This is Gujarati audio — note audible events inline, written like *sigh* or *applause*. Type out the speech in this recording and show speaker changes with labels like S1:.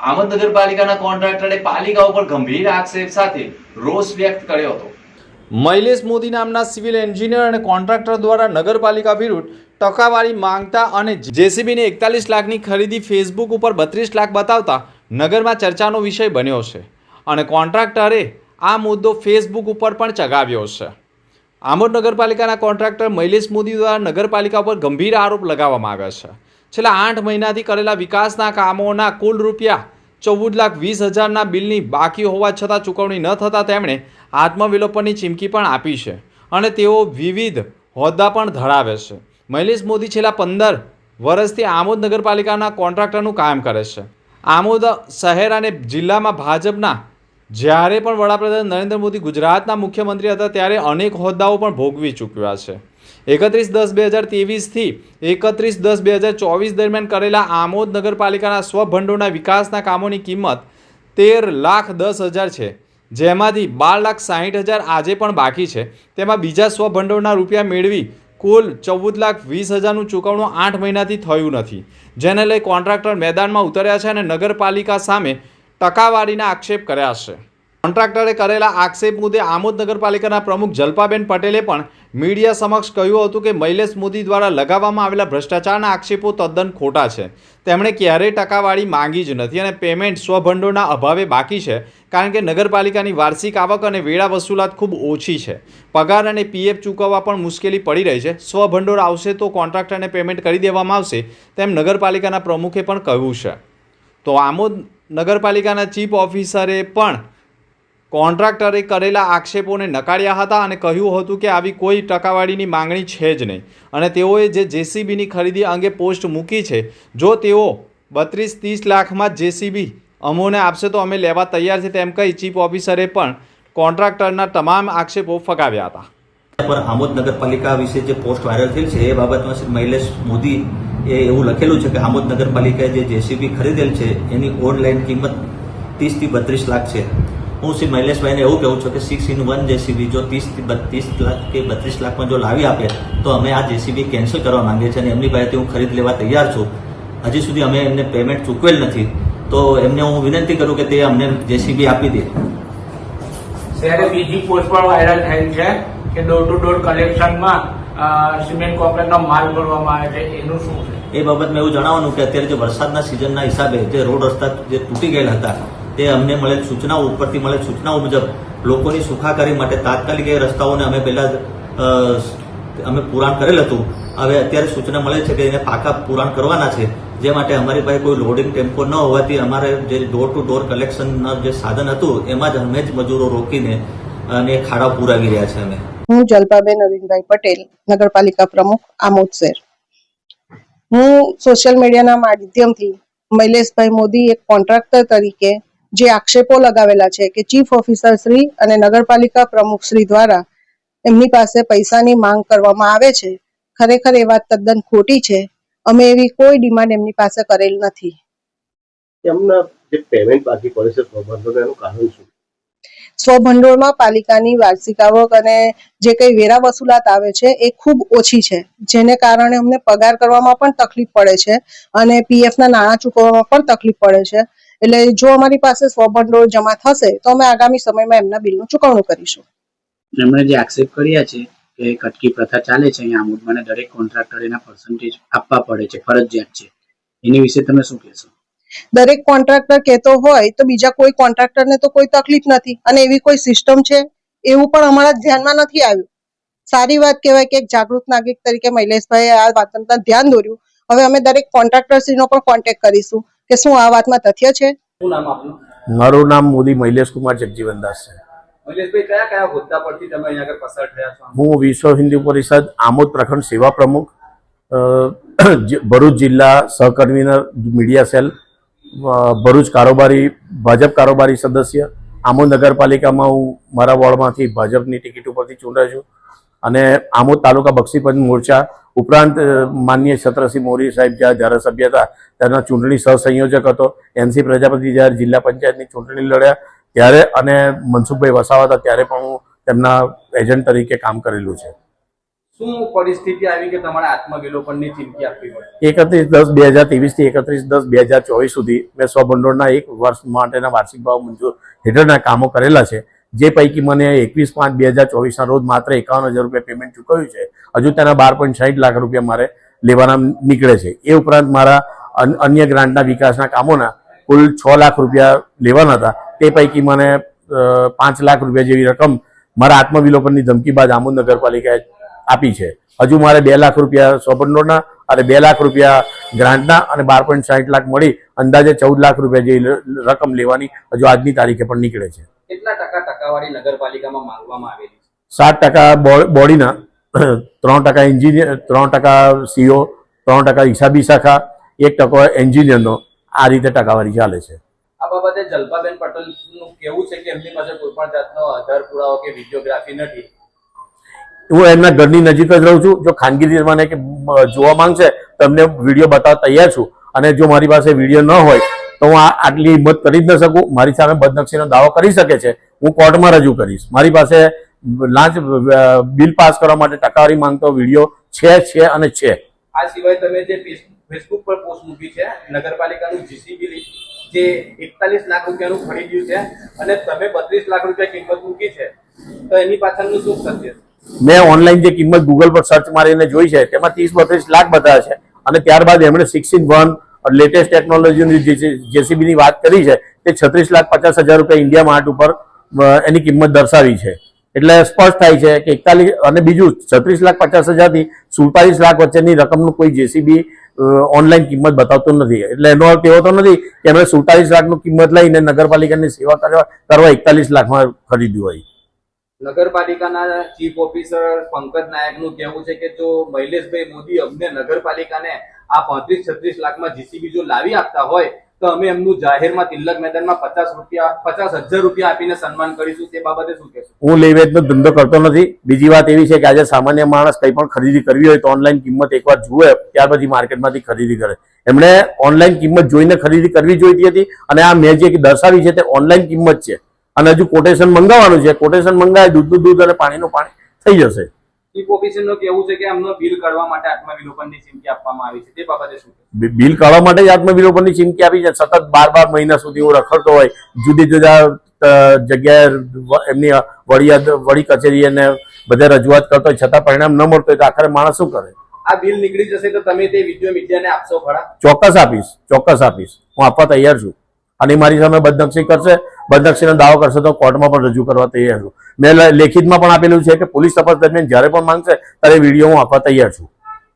S1: આમોદ નગરપાલિકાના કોન્ટ્રાક્ટરે પાલિકા ઉપર ગંભીર આક્ષેપ સાથે રોષ વ્યક્ત કર્યો હતો. મૈલેશ મોદી નામના સિવિલ એન્જિનિયર અને કોન્ટ્રાક્ટર દ્વારા નગરપાલિકા વિરુદ્ધ ટકાવારી માંગતા અને જેસીબીની એકતાલીસ લાખની ખરીદી ફેસબુક ઉપર બત્રીસ લાખ બતાવતા નગરમાં ચર્ચાનો વિષય બન્યો છે અને કોન્ટ્રાક્ટરે આ મુદ્દો ફેસબુક ઉપર પણ ચગાવ્યો છે. આમોદ નગરપાલિકાના કોન્ટ્રાક્ટર મૈલેશ મોદી દ્વારા નગરપાલિકા પર ગંભીર આરોપ લગાવવામાં આવ્યા છે. છેલ્લા આઠ મહિનાથી કરેલા વિકાસના કામોના કુલ રૂપિયા ચૌદ લાખ વીસ હજારના બિલની બાકી હોવા છતાં ચૂકવણી ન થતાં તેમણે આત્મવિલોપનની ચીમકી પણ આપી છે અને તેઓ વિવિધ હોદ્દા પણ ધરાવે છે. મૈલેશ મોદી છેલ્લા પંદર વર્ષથી આમોદ નગરપાલિકાના કોન્ટ્રાક્ટરનું કામ કરે છે. આમોદ શહેર અને જિલ્લામાં ભાજપના જ્યારે પણ વડાપ્રધાન નરેન્દ્ર મોદી ગુજરાતના મુખ્યમંત્રી હતા ત્યારે અનેક હોદ્દાઓ પણ ભોગવી ચૂક્યા છે. એકત્રીસ દસ બે હજાર ત્રેવીસથી એકત્રીસ દસ બે હજાર ચોવીસ દરમિયાન કરેલા આમોદ નગરપાલિકાના સ્વભંડોળના વિકાસના કામોની કિંમત તેર લાખ દસ હજાર છે. જેમાંથી બાર લાખ સાહીઠ હજાર આજે પણ બાકી છે. તેમાં બીજા સ્વભંડોળના રૂપિયા મેળવી કુલ ચૌદ લાખ વીસ હજારનું ચૂકવણું આઠ મહિનાથી થયું નથી. જેને લઈ કોન્ટ્રાક્ટર મેદાનમાં ઉતર્યા છે અને નગરપાલિકા સામે ટકાવારીના આક્ષેપ કર્યા છે. કોન્ટ્રાક્ટરે કરેલા આક્ષેપ મુદ્દે આમોદ નગરપાલિકાના પ્રમુખ જલ્પાબેન પટેલે પણ મીડિયા સમક્ષ કહ્યું હતું કે મૈલેશ મોદી દ્વારા લગાવવામાં આવેલા ભ્રષ્ટાચારના આક્ષેપો તદ્દન ખોટા છે. તેમણે ક્યારેય ટકાવાળી માંગી જ નથી અને પેમેન્ટ સ્વભંડોળના અભાવે બાકી છે, કારણ કે નગરપાલિકાની વાર્ષિક આવક અને વેળા વસૂલાત ખૂબ ઓછી છે. પગાર અને પીએફ ચૂકવવા પણ મુશ્કેલી પડી રહી છે. સ્વભંડોળ આવશે તો કોન્ટ્રાક્ટરને પેમેન્ટ કરી દેવામાં આવશે, તેમ નગરપાલિકાના પ્રમુખે પણ કહ્યું છે. તો આમોદ નગરપાલિકાના ચીફ ઓફિસરે પણ કોન્ટ્રાક્ટરે કરેલા આક્ષેપોને નકાર્યા હતા અને કહ્યું હતું કે આવી કોઈ ટકાવારીની માંગણી છે જ નહીં. અને તેઓએ જે જેસીબીની ખરીદી અંગે પોસ્ટ મૂકી છે, જો તેઓ બત્રીસ ત્રીસ લાખમાં જેસીબી અમોને આપશે તો અમે લેવા તૈયાર છે તેમ કહી ચીફ ઓફિસરે પણ કોન્ટ્રાક્ટરના તમામ આક્ષેપો ફગાવ્યા હતા.
S2: પર આમોદ નગરપાલિકા વિશે જે પોસ્ટ વાયરલ થયેલ છે, એ બાબતમાં શ્રી મૈલેશ મોદી એ એવું લખેલું છે કે આમોદ નગરપાલિકાએ જે જેસીબી ખરીદેલ છે, એની ઓનલાઈન કિંમત ત્રીસથી બત્રીસ લાખ છે. હું શ્રી મૈલેશભાઈને એવું કહું છું કે સિક્સ ઇન વન જેસીબી જો ત્રીસથી બત્રીસ લાખ કે બત્રીસ લાખમાં જો લાવી આપે તો અમે આ જેસીબી કેન્સલ કરવા માંગીએ છીએ અને એમની પાસેથી હું ખરીદ લેવા તૈયાર છું. હજી સુધી અમે એમને પેમેન્ટ ચૂકવેલ નથી. તો એમને હું વિનંતી કરું કે તે અમને જેસીબી આપી દે.
S3: ત્યારે બીજી પોસ્ટ પણ વાયરલ થયેલ છે કે ડોર ટુ ડોર કલેક્શનમાં સિમેન્ટ કોન્ક્રીટનો માલ ભરવામાં આવે છે. એનું શું છે?
S2: એ બાબતમાં એવું જણાવવાનું કે અત્યારે જે વરસાદના સિઝનના હિસાબે જે રોડ રસ્તા જે તૂટી ગયેલા હતા તે અમને મળે સૂચનાઓ ઉપરથી મળે સૂચનાઓ મુજબ લોકોની સુખાકારી માટે તાત્કાલિક એ રસ્તાઓને અમે પહેલા અમે પુરાણ કરેલ હતું. હવે અત્યારે સૂચના મળે છે કે એને પાકા પુરાણ કરવાના છે. જે માટે અમારી પાસે કોઈ લોડિંગ ટેમ્પો ન હોવાથી અમારે જે ડોર ટુ ડોર કલેક્શનના જે સાધન હતું, એમાં જ અમે જ મજૂરો રોકીને અને ખાડા પુરાવી રહ્યા છે અમે.
S4: હું જલપાબેન અરવિંદભાઈ પટેલ, નગરપાલિકા પ્રમુખ, આમોદ શહેર. હું સોશિયલ મીડિયાના માધ્યમથી, મૈલેશભાઈ મોદી એક કોન્ટ્રાક્ટર તરીકે જે આક્ષેપો લગાવેલા છે કે ચીફ ઓફિસર શ્રી અને નગરપાલિકા પ્રમુખ શ્રી દ્વારા એમની પાસે પૈસાની માંગ કરવામાં આવે છે ખરેખર એ વાત તદ્દન ખોટી છે. અમે એવી કોઈ ડિમાન્ડ એમની પાસે કરેલ નથી.
S5: એમના જે પેમેન્ટ બાકી પડે છે પ્રબંધોને કારણ શું?
S4: સ્વભંડોળમાં પાલિકાની વાર્ષિક આવક અને જે કઈ વેરા વસૂલાત આવે છે એ ખૂબ ઓછી છે જેને કારણે અમને પગાર કરવામાં પણ તકલીફ પડે છે અને પીએફ ના નાણાં ચૂકવવામાં પણ તકલીફ પડે છે. એટલે જો અમારી પાસે સ્વભંડોળ જમા થશે તો અમે આગામી સમયમાં એમના બિલનું ચૂકવણું કરીશું.
S6: એમણે જે આક્ષેપ કર્યા છે કે કટકી પ્રથા ચાલે છે અહીંયા આમોદમાં દરેક કોન્ટ્રાક્ટર એના પર્સન્ટેજ આપવા પડે છે ફરજિયાત છે. એની વિશે તમે શું કહેશો?
S4: દરેક કોન્ટ્રાક્ટર કહેતો હોય તો બીજા કોઈ કોન્ટ્રાક્ટરને તો કોઈ તકલીફ નથી અને એવી કોઈ સિસ્ટમ છે? એવું પણ અમારા ધ્યાનમાં નથી આવ્યું. સારી વાત કહેવાય કે એક જાગૃત નાગરિક તરીકે મૈલેશભાઈએ આ વાતનું ધ્યાન દોર્યું. હવે અમે દરેક કોન્ટ્રાક્ટરશ્રીનો પણ કોન્ટેક્ટ કરીશું. કે શું આ વાતમાં તથ્ય છે?
S7: મારું નામ મોદી મૈલેશ કુમાર જગજીવન દાસ છે.
S3: મહેશભાઈ કયા કયા હોદ્દા પરથી તમે અહીંયા આગળ પસાર થયા છો?
S7: હું વિશ્વ હિન્દુ પરિષદ આમોદ પ્રખંડ સેવા પ્રમુખ ભરૂચ જિલ્લા સહકન્વીનર મીડિયા સેલ ભરૂચ કારોબારી ભાજપ કારોબારી સદસ્ય આમોદ નગરપાલિકામાં હું મારા વોર્ડમાંથી ભાજપની ટિકિટ ઉપરથી ચૂંટાયો છું. અને આમોદ તાલુકા બક્ષીપંચ મોરચા ઉપરાંત માનનીય છત્રસિંહ મોરી સાહેબ જ્યાં ધારાસભ્ય હતા ત્યારના ચૂંટણી સહસંયોજક હતો. એનસી પ્રજાપતિ જ્યારે જિલ્લા પંચાયતની ચૂંટણી લડ્યા ત્યારે અને મનસુખભાઈ વસાવા હતા ત્યારે પણ હું તેમના એજન્ટ તરીકે કામ કરેલું છે.
S8: શું પરિસ્થિતિ આવી કે તમારે આત્મવિલોપનની ચીમકી આપવી પડે
S7: એકત્રીસ દસ બે હજાર ત્રેવીસથી એકત્રીસ દસ બે હજાર ચોવીસ સુધી મેં સ્વભંડોળના એક વર્ષ માટેના વાર્ષિક ભાવ મંજૂર હેઠળના કામો કરેલા છે. જે પૈકી મને એકવીસ પાંચ બે હજાર ચોવીસના રોજ માત્ર એકાવન હજાર રૂપિયા પેમેન્ટ ચૂકવ્યું છે, હજુ તેના બાર પોઈન્ટ સાઠ લાખ રૂપિયા મારે લેવાના નીકળે છે. એ ઉપરાંત મારા અન- અન્ય ગ્રાન્ટના વિકાસના કામોના કુલ છ લાખ રૂપિયા લેવાના હતા. તે પૈકી મને પાંચ લાખ રૂપિયા જેવી રકમ મારા આત્મવિલોપનની ધમકી બાદ આમોદ નગરપાલિકાએ આપી છે. હજુ મારે બે લાખ રૂપિયા સ્વભંડોળના અને બે લાખ રૂપિયા ગ્રાન્ટના અને બાર પોઈન્ટ સાઠ લાખ મળી અંદાજે ચૌદ લાખ રૂપિયા જેવી રકમ લેવાની હજુ આજની તારીખે પણ નીકળે છે.
S8: કેટલા ટકા ટકાવારી નગરપાલિકામાં માંગવામાં આવેલી
S7: સાત ટકા બોડીના *clears throat* ત્રણ ટકા એન્જિનિયર ત્રણ ટકા સીઓ ત્રણ ટકા હિસાબી શાખા એક ટકો એન્જિનિયરનો આ રીતે ટકાવારી ચાલે છે.
S8: આ બાબતે જલ્પાબેન પટેલનું કેવું છે કે એમની પાસે કોઈ પણ જાતનો આધાર પુરાવો કે વિડીયોગ્રાફી નથી?
S7: હું એમના ઘરની નજીક જ રહું છું. જો ખાનગી રીતે મને કે જોવા માંગશે તો એમને વીડિયો બતાવવા તૈયાર છું. અને જો મારી પાસે વીડિયો ન હોય તો હું આ આટલી હિંમત કરી જ ન શકું. મારી સામે બદનક્ષીનો દાવો કરી શકે છે. હું કોર્ટમાં રજૂ કરીશ. મારી પાસે લાંચ બિલ પાસ કરવા માટે ટકાવારી માંગતો વીડિયો છે છે અને છે.
S8: આ સિવાય તમે જે ફેસબુક પર પોસ્ટ મૂકી છે નગરપાલિકાનું જીસીબી જે એકતાલીસ લાખ રૂપિયાનું ખરીદ્યું છે અને તમે બત્રીસ લાખ રૂપિયા કિંમત મૂકી છે તો એની પાછળનું શું સત્ય
S7: મેં ઓનલાઈન જે કિંમત ગૂગલ પર સર્ચ મારીને જોઈ છે તેમાં ત્રીસ બત્રીસ લાખ બતાવે છે. અને ત્યારબાદ એમણે સિક્સ ઇન લેટેસ્ટ ટેકનોલોજીની જેસીબીની વાત કરી છે, તે છત્રીસ લાખ પચાસ હજાર રૂપિયા ઇન્ડિયા માર્ટ ઉપર એની કિંમત દર્શાવી છે. એટલે સ્પષ્ટ થાય છે કે એકતાલીસ, અને બીજું છત્રીસ લાખ પચાસ હજારથી સુડતાલીસ લાખ વચ્ચેની રકમનું કોઈ જેસીબી ઓનલાઈન કિંમત બતાવતું નથી. એટલે એનો અર્થ એવો તો નથી કે એમણે સુડતાલીસ લાખનું કિંમત લઈને નગરપાલિકાની સેવા કરવા કરવા એકતાલીસ લાખમાં ખરીદ્યું હોય.
S8: નગરપાલિકાના ચીફ ઓફિસર પંકજ નાયકનું કહેવું છે કે જો મહિલેશભાઈ મોદી અમને નગરપાલિકાને આ પાંત્રીસ, છત્રીસ લાખમાં જીસીબી જો લાવી આપતા હોય, તો અમે એમનું જાહેરમાં તિલક મેદાનમાં પચાસ રૂપિયા, પચાસ હજાર રૂપિયા આપીને સન્માન કરીશું. તે બાબતે શું કહેશો?
S7: હું લે વેચનો ધંધો કરતો નથી. બીજી વાત એવી છે કે આજે સામાન્ય માણસ કંઈ પણ ખરીદી કરવી હોય તો ઓનલાઈન કિંમત એકવાર જુએ, ત્યાર પછી માર્કેટમાંથી ખરીદી કરે. એમણે ઓનલાઈન કિંમત જોઈને ખરીદી કરવી જોઈતી હતી અને આ મેં જે દર્શાવી છે તે ઓનલાઈન કિંમત છે. અને હજુ કોટેશન મંગાવવાનું છે. કોટેશન મંગાવે, દૂધનું દૂધ અને પાણીનું પાણી થઈ જશે.
S8: ચીફ ઓફિસરનું કહેવું છે કે બિલ કાઢવા માટે આત્મવિલોપનની ચીમકી આપવામાં આવી છે. તે બાબતે શું
S7: બિલ કાઢવા માટે જ આત્મવિલોપનની ચીમકી આપી છે. સતત બાર બાર મહિના સુધી હું રખડતો હોય. જુદી જુદા જગ્યાએ એમની વડી વડી કચેરી અને બધે રજૂઆત કરતો હોય. છતાં પરિણામ ન મળતો હોય તો આખરે માણસ શું કરે?
S8: આ બિલ નીકળી જશે તો તમે તે વીડિયો મીડિયાને આપશો ખરા?
S7: ચોક્કસ આપીશ. ચોક્કસ આપીશ. હું આપવા તૈયાર છું. અને મારી સામે બદનક્ષી કરશે. બદનક્ષીનો દાવો કરશો તો કોર્ટમાં પણ રજૂ કરવા તૈયાર છું. મેં લેખિતમાં પણ આપેલું છે કે પોલીસ તપાસ દરમિયાન જ્યારે પણ માંગશે ત્યારે વીડિયો હું આપવા તૈયાર છું.